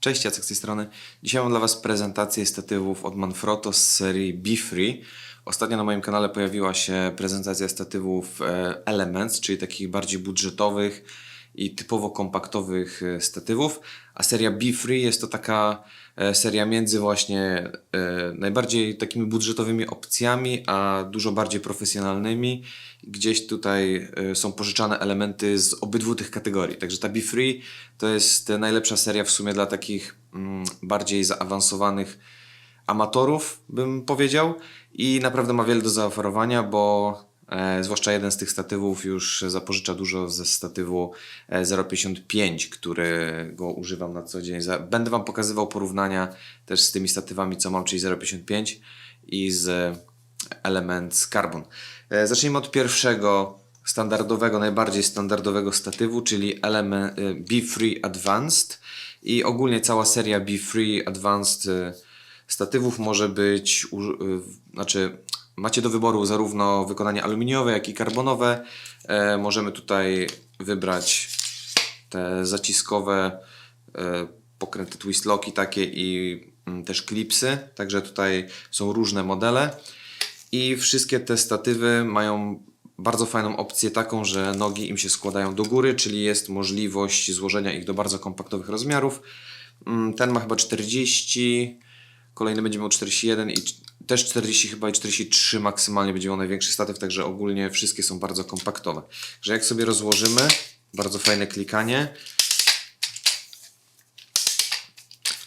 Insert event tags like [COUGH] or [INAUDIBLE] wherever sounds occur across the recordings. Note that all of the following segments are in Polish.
Cześć, Jacek z tej strony. Dzisiaj mam dla Was prezentację statywów od Manfrotto z serii Be-Free. Ostatnio na moim kanale pojawiła się prezentacja statywów e, Elements, czyli takich bardziej budżetowych i typowo kompaktowych e, statywów, a seria Be-Free jest to taka e, seria między właśnie e, najbardziej takimi budżetowymi opcjami, a dużo bardziej profesjonalnymi. Gdzieś tutaj e, są pożyczane elementy z obydwu tych kategorii. Także ta Be-Free to jest najlepsza seria w sumie dla takich mm, bardziej zaawansowanych amatorów, bym powiedział. I naprawdę ma wiele do zaoferowania, bo e, zwłaszcza jeden z tych statywów już zapożycza dużo ze statywu e, 0,55, którego używam na co dzień. Będę Wam pokazywał porównania też z tymi statywami, co mam, czyli 0,55 i z Elements Carbon. E, Zacznijmy od pierwszego standardowego, najbardziej standardowego statywu, czyli element, e, Be Free Advanced i ogólnie cała seria Be Free Advanced e, statywów może być, e, znaczy macie do wyboru zarówno wykonanie aluminiowe, jak i karbonowe. E, możemy tutaj wybrać te zaciskowe e, pokręty twist locki takie i mm, też klipsy, także tutaj są różne modele i wszystkie te statywy mają bardzo fajną opcję taką, że nogi im się składają do góry, czyli jest możliwość złożenia ich do bardzo kompaktowych rozmiarów. Mm, Ten ma chyba 40, kolejny będzie miał 41 i też 40 chyba i 43 maksymalnie będzie miał największy statyw, także ogólnie wszystkie są bardzo kompaktowe. Że jak sobie rozłożymy, bardzo fajne klikanie,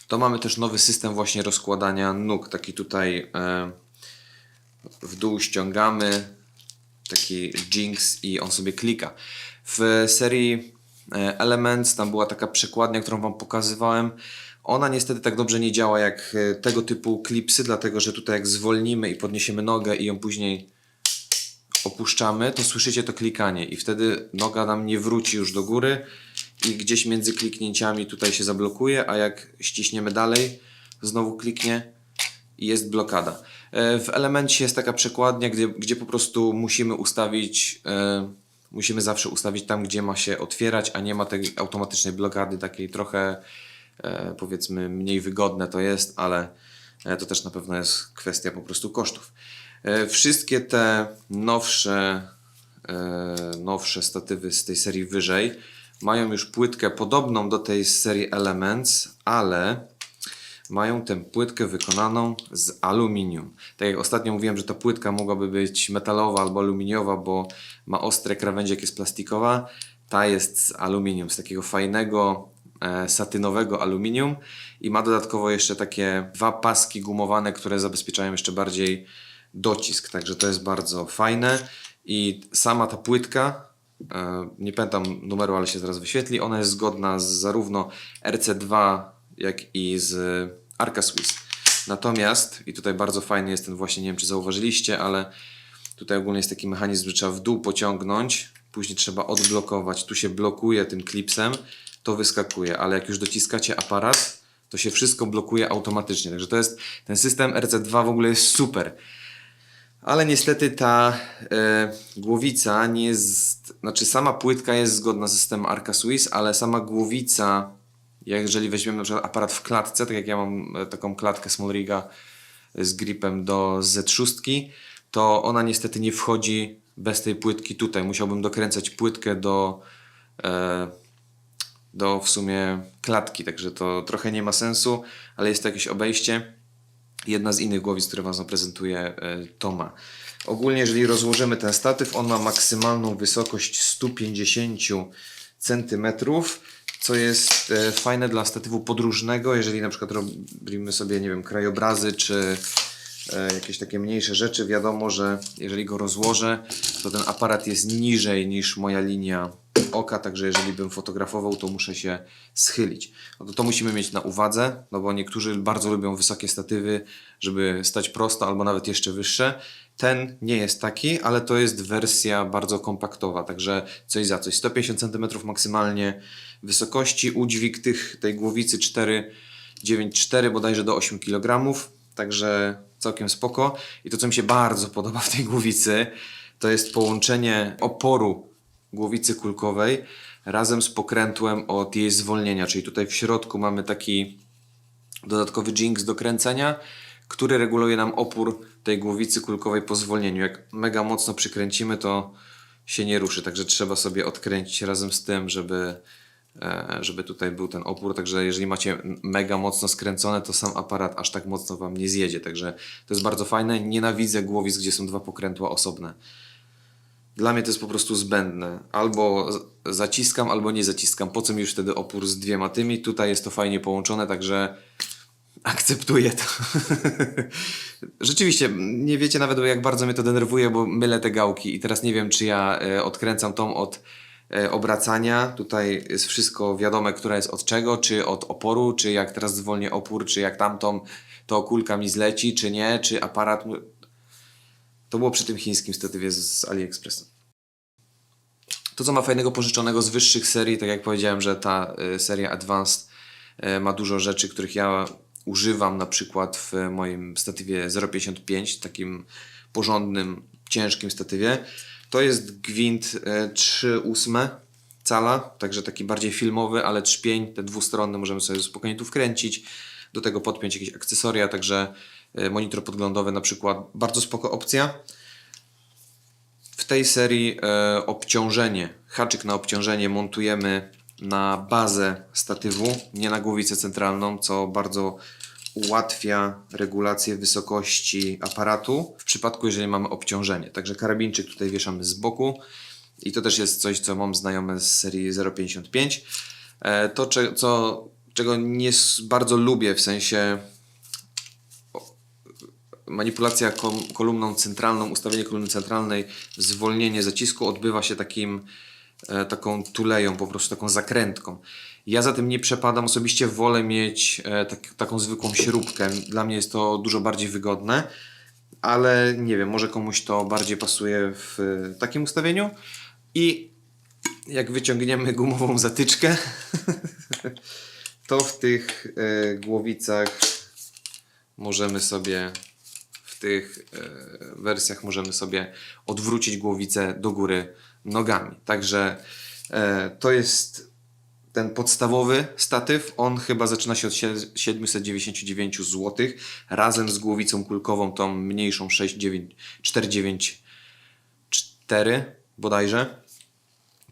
to mamy też nowy system właśnie rozkładania nóg. Taki tutaj e, w dół ściągamy, taki Jinx i on sobie klika. W serii e, Elements tam była taka przekładnia, którą Wam pokazywałem. Ona niestety tak dobrze nie działa jak e, tego typu klipsy, dlatego że tutaj jak zwolnimy i podniesiemy nogę i ją później opuszczamy, to słyszycie to klikanie i wtedy noga nam nie wróci już do góry i gdzieś między kliknięciami tutaj się zablokuje, a jak ściśniemy dalej, znowu kliknie i jest blokada. E, W elemencie jest taka przekładnia, gdzie, gdzie po prostu musimy ustawić, e, musimy zawsze ustawić tam, gdzie ma się otwierać, a nie ma tej automatycznej blokady, takiej trochę powiedzmy mniej wygodne to jest, ale e, to też na pewno jest kwestia po prostu kosztów. E, Wszystkie te nowsze, e, nowsze statywy z tej serii wyżej mają już płytkę podobną do tej z serii Elements, ale mają tę płytkę wykonaną z aluminium. Tak jak ostatnio mówiłem, że ta płytka mogłaby być metalowa albo aluminiowa, bo ma ostre krawędzie, jak jest plastikowa. Ta jest z aluminium, z takiego fajnego, e, satynowego aluminium i ma dodatkowo jeszcze takie dwa paski gumowane, które zabezpieczają jeszcze bardziej docisk. Także to jest bardzo fajne i sama ta płytka E, nie pamiętam numeru, ale się zaraz wyświetli. Ona jest zgodna z zarówno RC2, jak i z Arca Swiss. Natomiast, i tutaj bardzo fajny jest ten właśnie, nie wiem czy zauważyliście, ale tutaj ogólnie jest taki mechanizm, że trzeba w dół pociągnąć, później trzeba odblokować, tu się blokuje tym klipsem, to wyskakuje, ale jak już dociskacie aparat, to się wszystko blokuje automatycznie. Także to jest, ten system RC2 w ogóle jest super. Ale niestety ta e, głowica nie jest, znaczy sama płytka jest zgodna z systemem Arca Swiss, ale sama głowica, jeżeli weźmiemy na przykład aparat w klatce, tak jak ja mam e, taką klatkę Small Riga z gripem do Z6, to ona niestety nie wchodzi bez tej płytki tutaj. Musiałbym dokręcać płytkę do, e, do w sumie klatki, także to trochę nie ma sensu, ale jest to jakieś obejście jedna z innych głowic, które Wam zaprezentuję, e, to ma. Ogólnie, jeżeli rozłożymy ten statyw, on ma maksymalną wysokość 150 cm, co jest e, fajne dla statywu podróżnego, jeżeli na przykład robimy sobie, nie wiem, krajobrazy, czy e, jakieś takie mniejsze rzeczy, wiadomo, że jeżeli go rozłożę, to ten aparat jest niżej niż moja linia oka, także jeżeli bym fotografował, to muszę się schylić. No to, to musimy mieć na uwadze, no bo niektórzy bardzo lubią wysokie statywy, żeby stać prosto albo nawet jeszcze wyższe. Ten nie jest taki, ale to jest wersja bardzo kompaktowa, także coś za coś. 150 cm maksymalnie wysokości, udźwig tych, tej głowicy 4,94 bodajże do 8 kg, także całkiem spoko. I to, co mi się bardzo podoba w tej głowicy, to jest połączenie oporu głowicy kulkowej razem z pokrętłem od jej zwolnienia, czyli tutaj w środku mamy taki dodatkowy jinx do kręcenia, który reguluje nam opór tej głowicy kulkowej po zwolnieniu. Jak mega mocno przykręcimy, to się nie ruszy, także trzeba sobie odkręcić razem z tym, żeby, e, żeby tutaj był ten opór. Także jeżeli macie mega mocno skręcone, to sam aparat aż tak mocno Wam nie zjedzie. Także to jest bardzo fajne. Nienawidzę głowic, gdzie są dwa pokrętła osobne. Dla mnie to jest po prostu zbędne. Albo zaciskam, albo nie zaciskam. Po co mi już wtedy opór z dwiema tymi? Tutaj jest to fajnie połączone, także akceptuję to. [LAUGHS] Rzeczywiście, nie wiecie nawet jak bardzo mnie to denerwuje, bo mylę te gałki i teraz nie wiem, czy ja e, odkręcam tą od e, obracania. Tutaj jest wszystko wiadome, która jest od czego, czy od oporu, czy jak teraz zwolnię opór, czy jak tamtą, to kulka mi zleci, czy nie, czy aparat. To było przy tym chińskim statywie z, z AliExpress. To, co ma fajnego pożyczonego z wyższych serii, tak jak powiedziałem, że ta y, seria Advanced y, ma dużo rzeczy, których ja używam na przykład w moim statywie 0.55, takim porządnym, ciężkim statywie. To jest gwint y, 3,8 cala, także taki bardziej filmowy, ale trzpień, te dwustronne możemy sobie spokojnie tu wkręcić. Do tego podpiąć jakieś akcesoria, także y, monitor podglądowy na przykład, bardzo spoko opcja. W tej serii e, obciążenie, haczyk na obciążenie montujemy na bazę statywu, nie na głowicę centralną, co bardzo ułatwia regulację wysokości aparatu w przypadku, jeżeli mamy obciążenie. Także karabinczyk tutaj wieszamy z boku i to też jest coś, co mam znajome z serii 0.55. E, to, co, czego nie bardzo lubię, w sensie manipulacja kolumną centralną, ustawienie kolumny centralnej, zwolnienie zacisku odbywa się takim, e, taką tuleją, po prostu taką zakrętką. Ja za tym nie przepadam, osobiście wolę mieć e, tak, taką zwykłą śrubkę. Dla mnie jest to dużo bardziej wygodne, ale nie wiem, może komuś to bardziej pasuje w e, takim ustawieniu. I jak wyciągniemy gumową zatyczkę, [LAUGHS] to w tych głowicach możemy sobie tych e, wersjach możemy sobie odwrócić głowicę do góry nogami. Także e, to jest ten podstawowy statyw. On chyba zaczyna się od sie- 799 zł razem z głowicą kulkową, tą mniejszą 69 494 bodajże.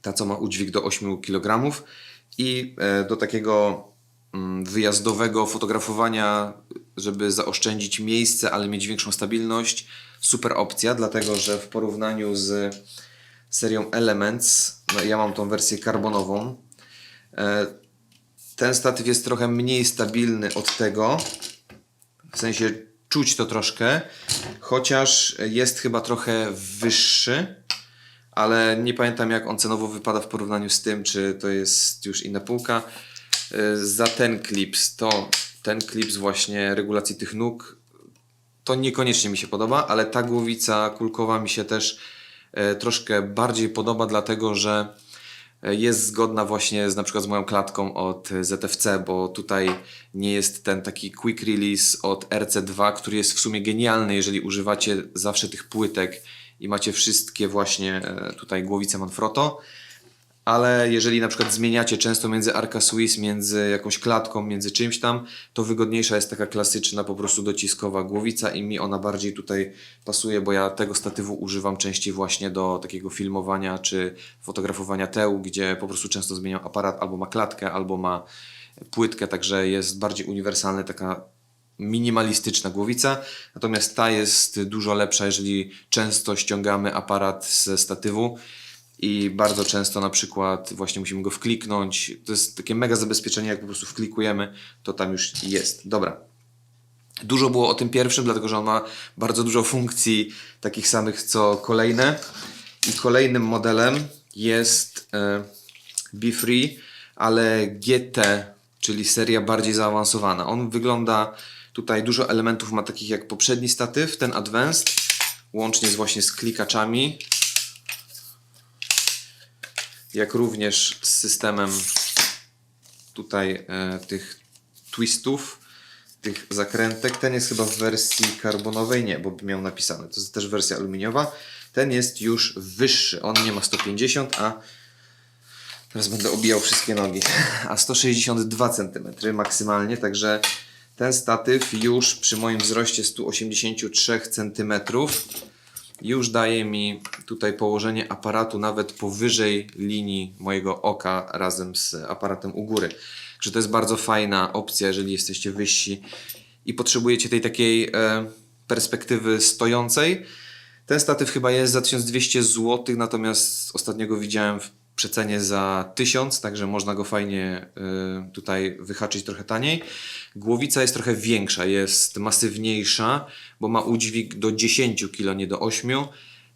Ta, co ma udźwig do 8 kg. I e, do takiego mm, wyjazdowego fotografowania, żeby zaoszczędzić miejsce, ale mieć większą stabilność. Super opcja, dlatego że w porównaniu z serią Elements, no ja mam tą wersję karbonową, e, ten statyw jest trochę mniej stabilny od tego. W sensie czuć to troszkę, chociaż jest chyba trochę wyższy, ale nie pamiętam jak on cenowo wypada w porównaniu z tym, czy to jest już inna półka. Y, Za ten klips, to ten klips właśnie regulacji tych nóg, to niekoniecznie mi się podoba, ale ta głowica kulkowa mi się też e, troszkę bardziej podoba, dlatego że e, jest zgodna właśnie z na przykład z moją klatką od ZFC, bo tutaj nie jest ten taki quick release od RC2, który jest w sumie genialny, jeżeli używacie zawsze tych płytek i macie wszystkie właśnie e, tutaj głowice Manfrotto. Ale jeżeli na przykład zmieniacie często między Arca Swiss, między jakąś klatką, między czymś tam, to wygodniejsza jest taka klasyczna, po prostu dociskowa głowica i mi ona bardziej tutaj pasuje, bo ja tego statywu używam częściej właśnie do takiego filmowania czy fotografowania teł, gdzie po prostu często zmieniam aparat, albo ma klatkę, albo ma płytkę, także jest bardziej uniwersalny, taka minimalistyczna głowica, natomiast ta jest dużo lepsza, jeżeli często ściągamy aparat ze statywu i bardzo często na przykład właśnie musimy go wkliknąć. To jest takie mega zabezpieczenie, jak po prostu wklikujemy, to tam już jest. Dobra. Dużo było o tym pierwszym, dlatego że on ma bardzo dużo funkcji takich samych co kolejne. I kolejnym modelem jest e, Be Free, ale GT, czyli seria bardziej zaawansowana. On wygląda tutaj dużo elementów ma takich jak poprzedni statyw, ten Advanced, łącznie z właśnie z klikaczami, jak również z systemem tutaj e, tych twistów, tych zakrętek. Ten jest chyba w wersji karbonowej, nie, bo miał napisane. To jest też wersja aluminiowa. Ten jest już wyższy. On nie ma 150, a Teraz będę obijał wszystkie nogi. [LAUGHS] A 162 cm maksymalnie, także ten statyw już przy moim wzroście 183 cm już daje mi tutaj położenie aparatu nawet powyżej linii mojego oka razem z aparatem u góry. Także to jest bardzo fajna opcja, jeżeli jesteście wyżsi i potrzebujecie tej takiej e, perspektywy stojącej. Ten statyw chyba jest za 1200 zł, natomiast ostatnio go widziałem w przecenie za 1000, także można go fajnie y, tutaj wyhaczyć trochę taniej. Głowica jest trochę większa, jest masywniejsza, bo ma udźwig do 10 kg, nie do 8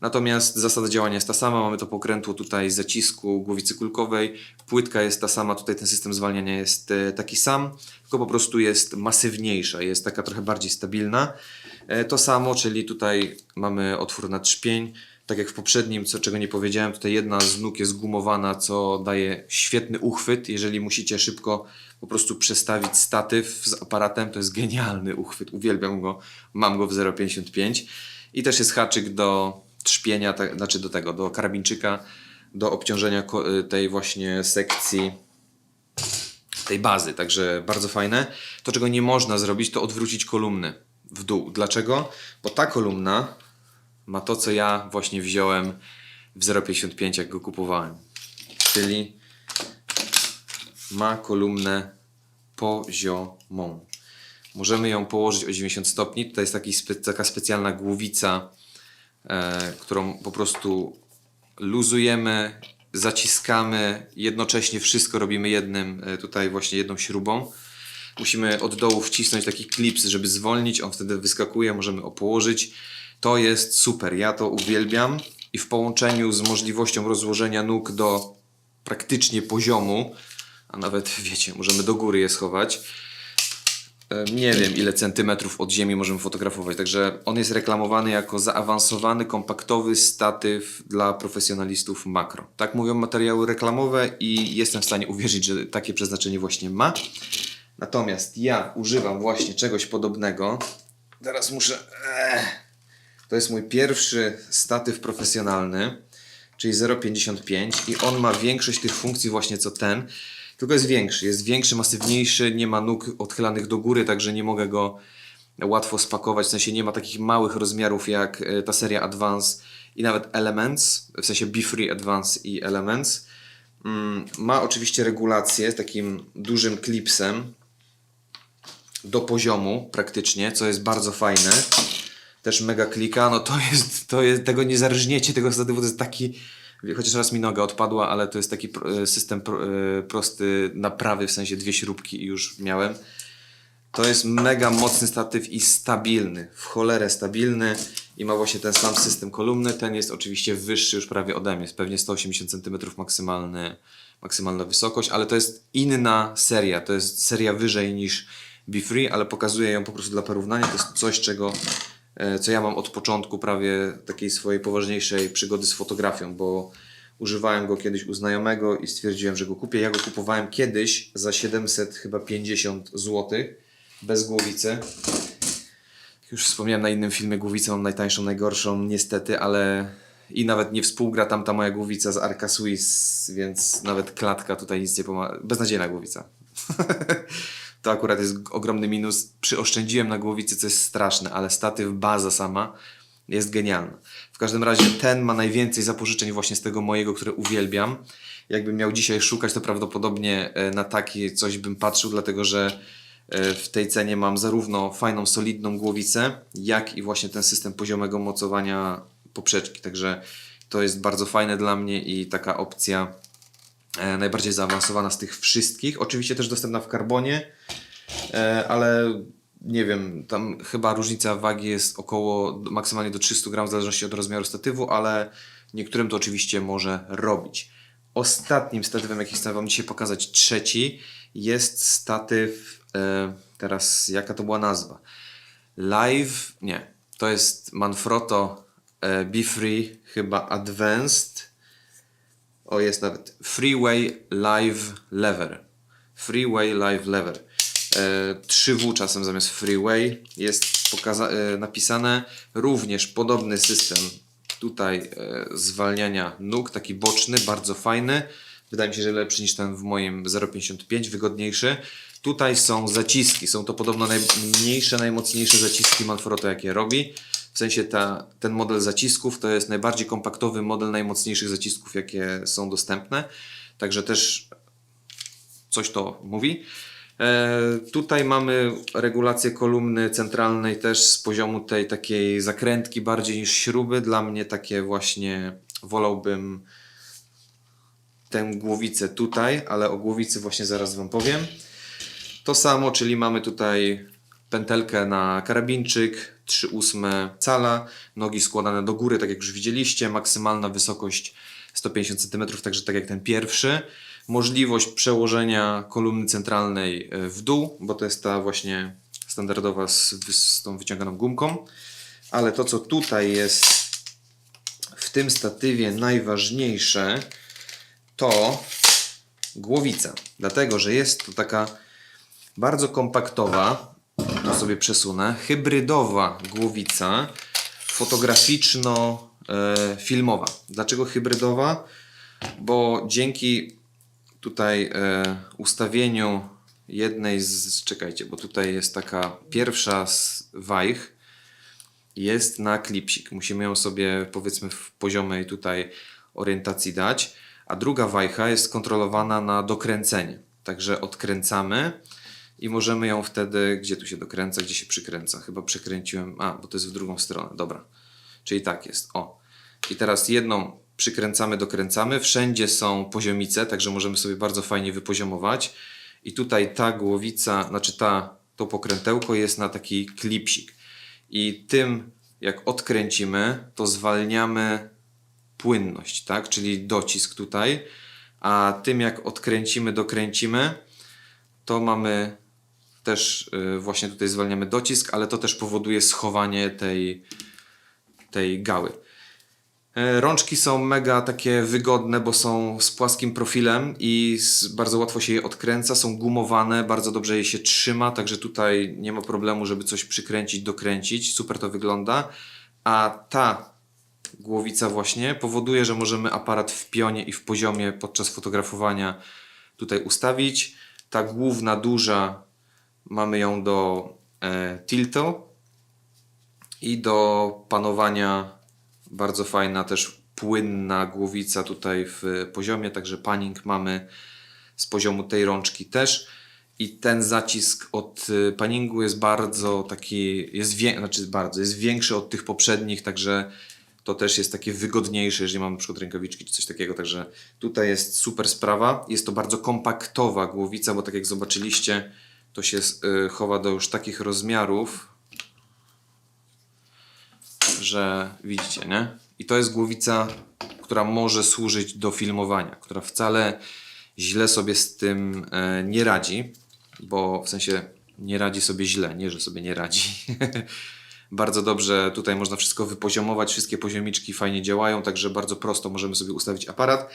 Natomiast zasada działania jest ta sama, mamy to pokrętło tutaj zacisku głowicy kulkowej, płytka jest ta sama, tutaj ten system zwalniania jest e, taki sam, tylko po prostu jest masywniejsza, jest taka trochę bardziej stabilna. E, To samo, czyli tutaj mamy otwór na trzpień, tak jak w poprzednim, co czego nie powiedziałem, tutaj jedna z nóg jest gumowana, co daje świetny uchwyt. Jeżeli musicie szybko po prostu przestawić statyw z aparatem, to jest genialny uchwyt. Uwielbiam go, mam go w 0,55. I też jest haczyk do trzpienia, tak, znaczy do tego, do karabinczyka, do obciążenia tej właśnie sekcji tej bazy, także bardzo fajne. To, czego nie można zrobić, to odwrócić kolumny w dół. Dlaczego? Bo ta kolumna ma to, co ja właśnie wziąłem w 0,55, jak go kupowałem. Czyli ma kolumnę poziomą. Możemy ją położyć o 90 stopni. Tutaj jest taki spe, taka specjalna głowica, e, którą po prostu luzujemy, zaciskamy, jednocześnie wszystko robimy jednym, e, tutaj właśnie jedną śrubą. Musimy od dołu wcisnąć taki klips, żeby zwolnić, on wtedy wyskakuje, możemy o położyć. To jest super, ja to uwielbiam i w połączeniu z możliwością rozłożenia nóg do praktycznie poziomu, a nawet [LAUGHS] wiecie, możemy do góry je schować. Nie wiem ile centymetrów od ziemi możemy fotografować, także on jest reklamowany jako zaawansowany, kompaktowy statyw dla profesjonalistów makro. Tak mówią materiały reklamowe i jestem w stanie uwierzyć, że takie przeznaczenie właśnie ma. Natomiast ja używam właśnie czegoś podobnego. Teraz muszę. Ech. To jest mój pierwszy statyw profesjonalny, czyli 0,55 i on ma większość tych funkcji właśnie co ten, tylko jest większy, jest większy, masywniejszy, nie ma nóg odchylanych do góry, także nie mogę go łatwo spakować, w sensie nie ma takich małych rozmiarów jak e, ta seria Advance i nawet Elements, w sensie Be-Free Advance i Elements. Mm, Ma oczywiście regulację z takim dużym klipsem do poziomu praktycznie, co jest bardzo fajne. Też mega klika, no to jest, to jest, tego nie zarżniecie, tego statywu, to jest taki, chociaż raz mi noga odpadła, ale to jest taki e, system e, prosty naprawy, w sensie dwie śrubki i już miałem. To jest mega mocny statyw i stabilny, w cholerę stabilny i ma właśnie ten sam system kolumny. Ten jest oczywiście wyższy już prawie ode mnie, jest pewnie 180 cm maksymalny, maksymalna wysokość, ale to jest inna seria, to jest seria wyżej niż Be Free, ale pokazuję ją po prostu dla porównania. To jest coś, czego, co ja mam od początku prawie takiej swojej poważniejszej przygody z fotografią, bo używałem go kiedyś u znajomego i stwierdziłem, że go kupię. Ja go kupowałem kiedyś za 700 chyba 50 zł bez głowicy. Już wspomniałem na innym filmie, głowicę mam najtańszą, najgorszą, niestety, ale i nawet nie współgra tam ta moja głowica z Arca Swiss, więc nawet klatka tutaj nic nie pomaga. Beznadziejna głowica. [LAUGHS] to akurat jest ogromny minus. Przyoszczędziłem na głowicy, co jest straszne, ale statyw, baza sama jest genialna. W każdym razie ten ma najwięcej zapożyczeń właśnie z tego mojego, które uwielbiam. Jakbym miał dzisiaj szukać, to prawdopodobnie e, na taki coś bym patrzył, dlatego że e, w tej cenie mam zarówno fajną, solidną głowicę, jak i właśnie ten system poziomego mocowania poprzeczki. Także to jest bardzo fajne dla mnie i taka opcja najbardziej zaawansowana z tych wszystkich. Oczywiście też dostępna w karbonie, e, ale nie wiem, tam chyba różnica wagi jest około maksymalnie do 300 gram w zależności od rozmiaru statywu, ale niektórym to oczywiście może robić. Ostatnim statywem, jaki chcę Wam dzisiaj pokazać, trzeci, jest statyw, e, teraz jaka to była nazwa? Live, nie, to jest Manfrotto e, Be Free, chyba Advanced. O, jest nawet Freeway Live Lever. Freeway Live Lever. E, 3W czasem zamiast Freeway jest e, napisane. Również podobny system tutaj e, zwalniania nóg, taki boczny, bardzo fajny. Wydaje mi się, że lepszy niż ten w moim 0,55, wygodniejszy. Tutaj są zaciski. Są to podobno najmniejsze, najmocniejsze zaciski Manfrotto, jakie robi. W sensie ta, ten model zacisków to jest najbardziej kompaktowy model najmocniejszych zacisków, jakie są dostępne. Także też coś to mówi. E, tutaj mamy regulację kolumny centralnej też z poziomu tej takiej zakrętki bardziej niż śruby. Dla mnie takie właśnie wolałbym tę głowicę tutaj, ale o głowicy właśnie zaraz Wam powiem. To samo, czyli mamy tutaj pętelkę na karabinczyk, 3,8 cala, nogi składane do góry, tak jak już widzieliście, maksymalna wysokość 150 cm, także tak jak ten pierwszy. Możliwość przełożenia kolumny centralnej e, w dół, bo to jest ta właśnie standardowa z, z tą wyciąganą gumką. Ale to, co tutaj jest w tym statywie najważniejsze, to głowica. Dlatego, że jest to taka bardzo kompaktowa, to sobie przesunę, hybrydowa głowica fotograficzno-filmowa. Dlaczego hybrydowa? Bo dzięki tutaj e, ustawieniu jednej z, czekajcie, bo tutaj jest taka pierwsza z wajch, jest na klipsik. Musimy ją sobie powiedzmy w poziomej tutaj orientacji dać, a druga wajcha jest kontrolowana na dokręcenie. Także odkręcamy i możemy ją wtedy, gdzie tu się dokręca, gdzie się przykręca. Chyba przekręciłem, a, bo to jest w drugą stronę, dobra. Czyli tak jest, o. I teraz jedną przykręcamy, dokręcamy. Wszędzie są poziomice, także możemy sobie bardzo fajnie wypoziomować. I tutaj ta głowica, znaczy ta, to pokrętełko jest na taki klipsik. I tym, jak odkręcimy, to zwalniamy płynność, tak? Czyli docisk tutaj. A tym, jak odkręcimy, dokręcimy, to mamy też y, właśnie tutaj zwalniamy docisk, ale to też powoduje schowanie tej, tej gały. E, Rączki są mega takie wygodne, bo są z płaskim profilem i bardzo łatwo się je odkręca, są gumowane, bardzo dobrze je się trzyma, także tutaj nie ma problemu, żeby coś przykręcić, dokręcić. Super to wygląda. A ta głowica właśnie powoduje, że możemy aparat w pionie i w poziomie podczas fotografowania tutaj ustawić. Ta główna, duża, mamy ją do e, i do panowania bardzo fajna też płynna głowica tutaj w poziomie, także panning mamy z poziomu tej rączki też. I ten zacisk od y, paningu jest bardzo taki, jest wie, znaczy bardzo, jest większy od tych poprzednich, także to też jest takie wygodniejsze, jeżeli mamy przykład rękawiczki czy coś takiego, także tutaj jest super sprawa. Jest to bardzo kompaktowa głowica, bo tak jak zobaczyliście, to się y, chowa do już takich rozmiarów, że widzicie, nie? I to jest głowica, która może służyć do filmowania, która wcale źle sobie z tym e, nie radzi, bo w sensie nie radzi sobie źle, nie, że sobie nie radzi. [LAUGHS] bardzo dobrze tutaj można wszystko wypoziomować, wszystkie poziomiczki fajnie działają, także bardzo prosto możemy sobie ustawić aparat,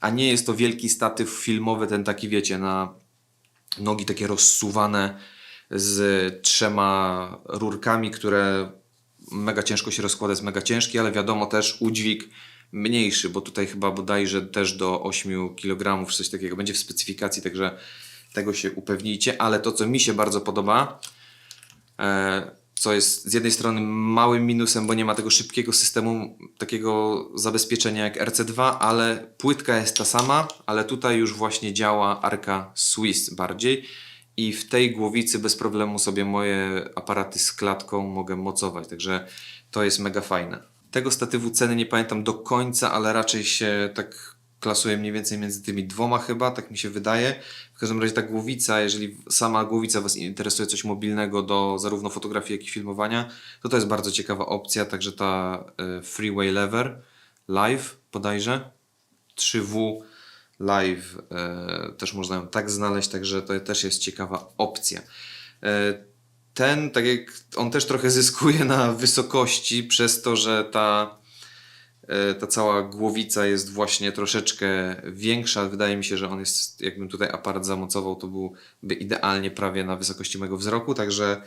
a nie jest to wielki statyw filmowy, ten taki wiecie, na nogi takie rozsuwane z trzema rurkami, które mega ciężko się rozkłada, jest mega ciężki, ale wiadomo też udźwig mniejszy, bo tutaj chyba bodajże też do 8 kg coś takiego. Będzie w specyfikacji, także tego się upewnijcie, ale to co mi się bardzo podoba, e, co jest z jednej strony małym minusem, bo nie ma tego szybkiego systemu takiego zabezpieczenia jak RC2, ale płytka jest ta sama, ale tutaj już właśnie działa arka Swiss bardziej i w tej głowicy bez problemu sobie moje aparaty z klatką mogę mocować, także to jest mega fajne. Tego statywu ceny nie pamiętam do końca, ale raczej się tak klasuje mniej więcej między tymi dwoma chyba, tak mi się wydaje. W każdym razie ta głowica, jeżeli sama głowica Was interesuje coś mobilnego do zarówno fotografii, jak i filmowania, to to jest bardzo ciekawa opcja, także ta y, Freeway Lever Live bodajże 3W live e, też można ją tak znaleźć, także to też jest ciekawa opcja. E, ten, tak jak on też trochę zyskuje na wysokości przez to, że ta, e, ta cała głowica jest właśnie troszeczkę większa. Wydaje mi się, że on jest, jakbym tutaj aparat zamocował, to byłby idealnie prawie na wysokości mojego wzroku, także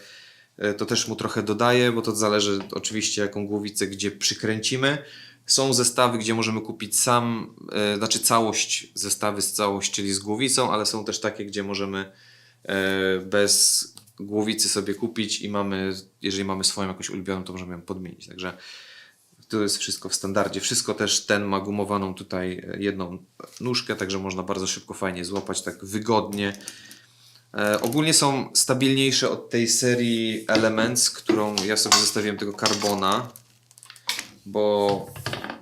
e, to też mu trochę dodaje, bo to zależy oczywiście jaką głowicę gdzie przykręcimy. Są zestawy, gdzie możemy kupić sam, e, znaczy całość, zestawy z całość, czyli z głowicą, ale są też takie, gdzie możemy e, bez głowicy sobie kupić i mamy, jeżeli mamy swoją jakąś ulubioną, to możemy ją podmienić. Także to jest wszystko w standardzie. Wszystko też ten ma gumowaną tutaj e, jedną nóżkę, także można bardzo szybko, fajnie złapać, tak wygodnie. E, ogólnie są stabilniejsze od tej serii Elements, którą ja sobie zostawiłem tego Carbona, bo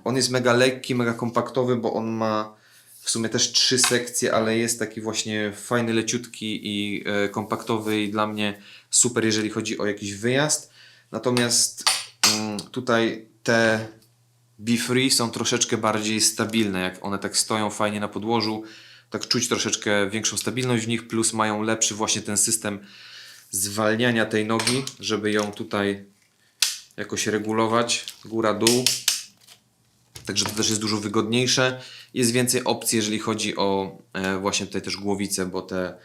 on jest mega lekki, mega kompaktowy, bo on ma w sumie też trzy sekcje, ale jest taki właśnie fajny, leciutki i e, kompaktowy i dla mnie super, jeżeli chodzi o jakiś wyjazd. Natomiast mm, tutaj te Be Free są troszeczkę bardziej stabilne, jak one tak stoją fajnie na podłożu, tak czuć troszeczkę większą stabilność w nich, plus mają lepszy właśnie ten system zwalniania tej nogi, żeby ją tutaj jakoś regulować, góra-dół. Także to też jest dużo wygodniejsze. Jest więcej opcji, jeżeli chodzi o e, właśnie tutaj też głowicę, bo te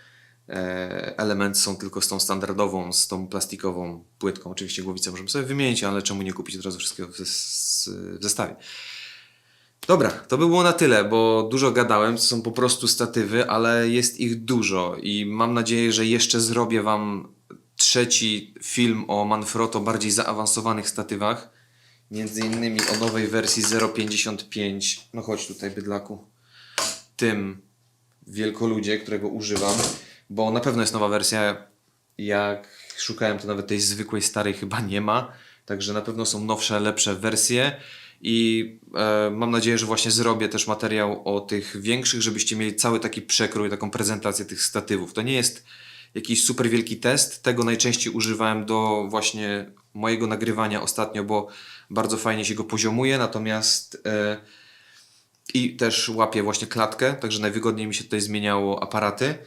e, elementy są tylko z tą standardową, z tą plastikową płytką. Oczywiście głowicę możemy sobie wymienić, ale czemu nie kupić od razu wszystkiego w, w zestawie. Dobra, to by było na tyle, bo dużo gadałem, to są po prostu statywy, ale jest ich dużo i mam nadzieję, że jeszcze zrobię Wam trzeci film o Manfrotto bardziej zaawansowanych statywach. Między innymi o nowej wersji 0.55. No chodź tutaj, bydlaku. Tym wielkoludzie, którego używam, bo na pewno jest nowa wersja. Jak szukałem, to nawet tej zwykłej starej chyba nie ma. Także na pewno są nowsze, lepsze wersje. I e, mam nadzieję, że właśnie zrobię też materiał o tych większych, żebyście mieli cały taki przekrój, taką prezentację tych statywów. To nie jest jakiś super wielki test. Tego najczęściej używałem do właśnie mojego nagrywania ostatnio, bo bardzo fajnie się go poziomuje. Natomiast e, i też łapię właśnie klatkę, także najwygodniej mi się tutaj zmieniało aparaty.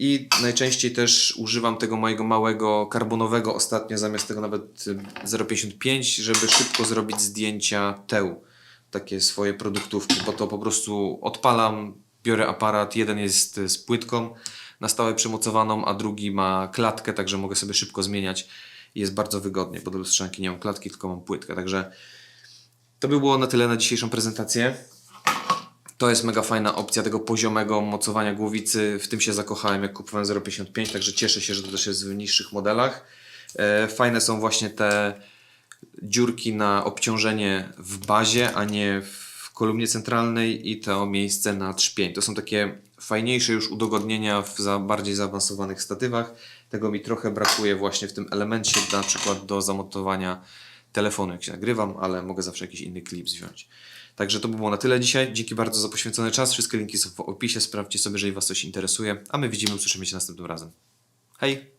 I najczęściej też używam tego mojego małego karbonowego ostatnio, zamiast tego nawet y, 0,55, żeby szybko zrobić zdjęcia teł. Takie swoje produktówki, bo to po prostu odpalam, biorę aparat, jeden jest y, z płytką na stałe przymocowaną, a drugi ma klatkę, także mogę sobie szybko zmieniać i jest bardzo wygodnie, bo do lustrzanki nie mam klatki, tylko mam płytkę. Także to by było na tyle na dzisiejszą prezentację. To jest mega fajna opcja tego poziomego mocowania głowicy. W tym się zakochałem, jak kupowałem 0,55, także cieszę się, że to też jest w niższych modelach. E, Fajne są właśnie te dziurki na obciążenie w bazie, a nie w kolumnie centralnej i to miejsce na trzpień. To są takie fajniejsze już udogodnienia w za bardziej zaawansowanych statywach. Tego mi trochę brakuje właśnie w tym elemencie, na przykład do zamontowania telefonu, jak się nagrywam, ale mogę zawsze jakiś inny klip wziąć. Także to by było na tyle dzisiaj. Dzięki bardzo za poświęcony czas. Wszystkie linki są w opisie. Sprawdźcie sobie, jeżeli Was coś interesuje. A my widzimy, usłyszymy się następnym razem. Hej!